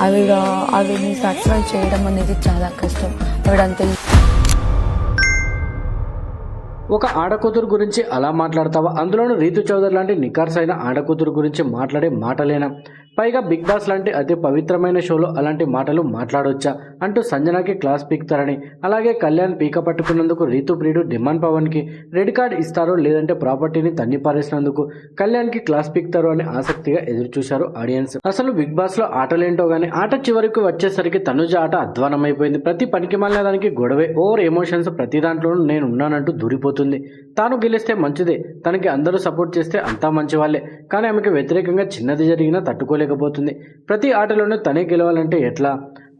ఆవిడ ఆవిడని సాటిస్ఫై చేయడం అనేది చాలా కష్టం. ఆవిడంత ఒక ఆడకూతురు గురించి అలా మాట్లాడతావా? అందులోనూ రీతు చౌదరి లాంటి నికార్స్ అయిన ఆడకూతురు గురించి మాట్లాడే మాటలేనా? పైగా బిగ్ బాస్ లాంటి అతి పవిత్రమైన షోలో అలాంటి మాటలు మాట్లాడొచ్చా? అంటూ సంజనాకి క్లాస్ పీక్తారని అలాగే కళ్యాణ్ పీక పట్టుకున్నందుకు రీతు ప్రియుడు డిమాండ్ పవన్కి రెడ్ కార్డ్ ఇస్తారో లేదంటే ప్రాపర్టీని తన్ని పారేసినందుకు కళ్యాణ్కి క్లాస్ పీక్తారు అని ఆసక్తిగా ఎదురు చూశారు ఆడియన్స్. అసలు బిగ్ బాస్లో ఆటలేంటో కానీ ఆట చివరికి వచ్చేసరికి తనుజ ఆట అధ్వానమైపోయింది. ప్రతి పనికి మాలిన దానికి గొడవే ఓవర్ ఎమోషన్స్ ప్రతి దాంట్లోనూ నేను ఉన్నానంటూ దూరిపోతుంది. తాను గెలిస్తే మంచిదే తనకి అందరూ సపోర్ట్ చేస్తే అంతా మంచి వాళ్ళే కానీ ఆమెకి వ్యతిరేకంగా చిన్నది జరిగినా తట్టుకోలేకపోతుంది ప్రతి ఆటలోనూ తనే గెలవాలంటే ఎట్లా?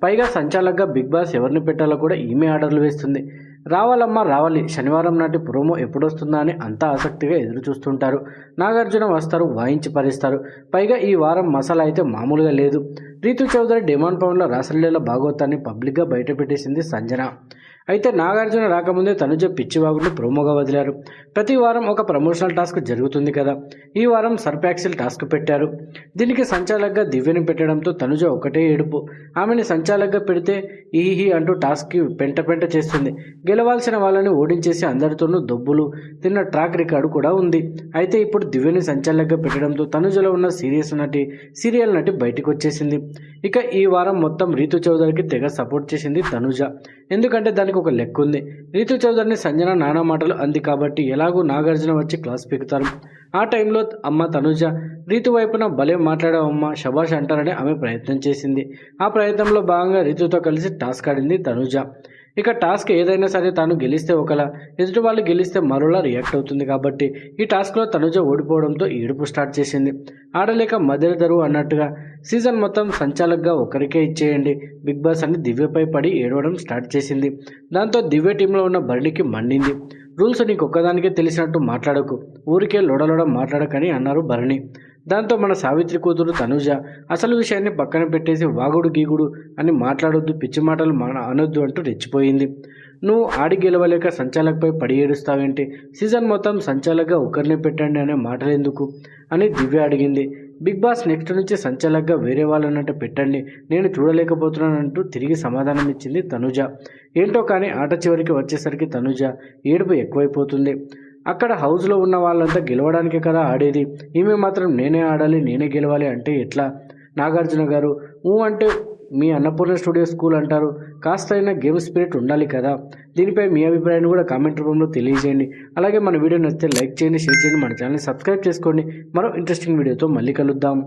పైగా సంచాలకుగా బిగ్ బాస్ ఎవరిని పెట్టాలో కూడా ఈమె ఆర్డర్లు వేస్తుంది. రావాలమ్మా రావాలి. శనివారం నాటి ప్రోమో ఎప్పుడొస్తుందా అని అంతా ఆసక్తిగా ఎదురు చూస్తుంటారు నాగార్జున వస్తారు వాయించి పరిస్తారు. పైగా ఈ వారం మసాలా అయితే మామూలుగా లేదు. రీతు చౌదరి డిమాండ్ పవన్లో రాసలీల భాగవతాన్ని పబ్లిక్గా బయటపెట్టేసింది సంజన. అయితే నాగార్జున రాకముందే తనుజ పిచ్చివాగుని ప్రోమోగా వదిలారు. ప్రతి వారం ఒక ప్రమోషనల్ టాస్క్ జరుగుతుంది కదా. ఈ వారం సర్పాక్సిల్ టాస్క్ పెట్టారు. దీనికి సంచాలకుగా దివ్యని పెట్టడంతో తనుజ ఒకటే ఏడుపు. ఆమెని సంచాలకుగా పెడితే ఈహి అంటూ టాస్క్కి పెంట పెంట చేస్తుంది. గెలవాల్సిన వాళ్ళని ఓడించేసి అందరితోనూ దొబ్బులు తిన్న ట్రాక్ రికార్డు కూడా ఉంది. అయితే ఇప్పుడు దివ్యని సంచాలకుగా పెట్టడంతో తనుజలో ఉన్న సీరియస్ నటి సీరియల్ నటి బయటకు వచ్చేసింది ఇక ఈ వారం మొత్తం రీతు చౌదరికి తెగ సపోర్ట్ చేసింది తనుజ. ఎందుకంటే దానికి ఒక లెక్క ఉంది. రీతు చౌదరిని సంజన నానా మాటలు అంది కాబట్టి ఎలాగూ నాగార్జున వచ్చి క్లాస్ పెక్కుతారు ఆ టైంలో అమ్మ తనుజ రీతు వైపున భలే మాట్లాడావమ్మ శభాష్ అంటారని ఆమె ప్రయత్నం చేసింది. ఆ ప్రయత్నంలో భాగంగా రీతుతో కలిసి టాస్క్ ఆడింది తనుజ. ఇక టాస్క్ ఏదైనా సరే తాను గెలిస్తే ఒకలా. ఎదుటి వాళ్ళు గెలిస్తే మరోలా రియాక్ట్ అవుతుంది కాబట్టి ఈ టాస్క్లో తనుజ ఓడిపోవడంతో ఏడుపు స్టార్ట్ చేసింది. ఆడలేక మధ్యధరు అన్నట్టుగా సీజన్ మొత్తం సంచాలకుగా ఒకరికే ఇచ్చేయండి. బిగ్ బాస్ అని దివ్యపై పడి ఏడవడం స్టార్ట్ చేసింది. దాంతో దివ్య టీంలో ఉన్న భరణికి మండింది. రూల్స్ నీకు ఒక్కదానికే తెలిసినట్టు మాట్లాడకు. ఊరికే లొడలొడ మాట్లాడకని అన్నారు భరణి దాంతో మన సావిత్రి కూతురు తనుజ అసలు విషయాన్ని పక్కన పెట్టేసి వాగుడు గీగుడు అని మాట్లాడొద్దు పిచ్చి మాటలు మన అనొద్దు అంటూ రెచ్చిపోయింది. నువ్వు ఆడి గెలవలేక సంచాలకుపై పడి ఏడుస్తావేంటి? సీజన్ మొత్తం సంచాలకగా ఒకరిని పెట్టండి అనే మాటలు ఎందుకు అని దివ్య అడిగింది. బిగ్ బాస్ నెక్స్ట్ నుంచి సంచాలకుగా వేరే వాళ్ళనంటే పెట్టండి నేను చూడలేకపోతున్నానంటూ తిరిగి సమాధానం ఇచ్చింది తనుజ. ఏంటో కానీ ఆట చివరికి వచ్చేసరికి తనుజ ఏడుపు ఎక్కువైపోతుంది. అక్కడ హౌస్లో ఉన్న వాళ్ళంతా గెలవడానికే కదా ఆడేది. ఈమె మాత్రం నేనే ఆడాలి నేనే గెలవాలి అంటే ఎట్లా? నాగార్జున గారు ఊ అంటే మీ అన్నపూర్ణ స్టూడియో స్కూల్ అంటారు. కాస్త అయినా గేమ్ స్పిరిట్ ఉండాలి కదా. దీనిపై మీ అభిప్రాయాన్ని కూడా కామెంట్ రూపంలో తెలియజేయండి. అలాగే మన వీడియో నచ్చితే లైక్ చేయండి షేర్ చేయండి మన ఛానల్ని సబ్స్క్రైబ్ చేసుకోండి. మరో ఇంట్రెస్టింగ్ వీడియోతో మళ్ళీ కలుద్దాం.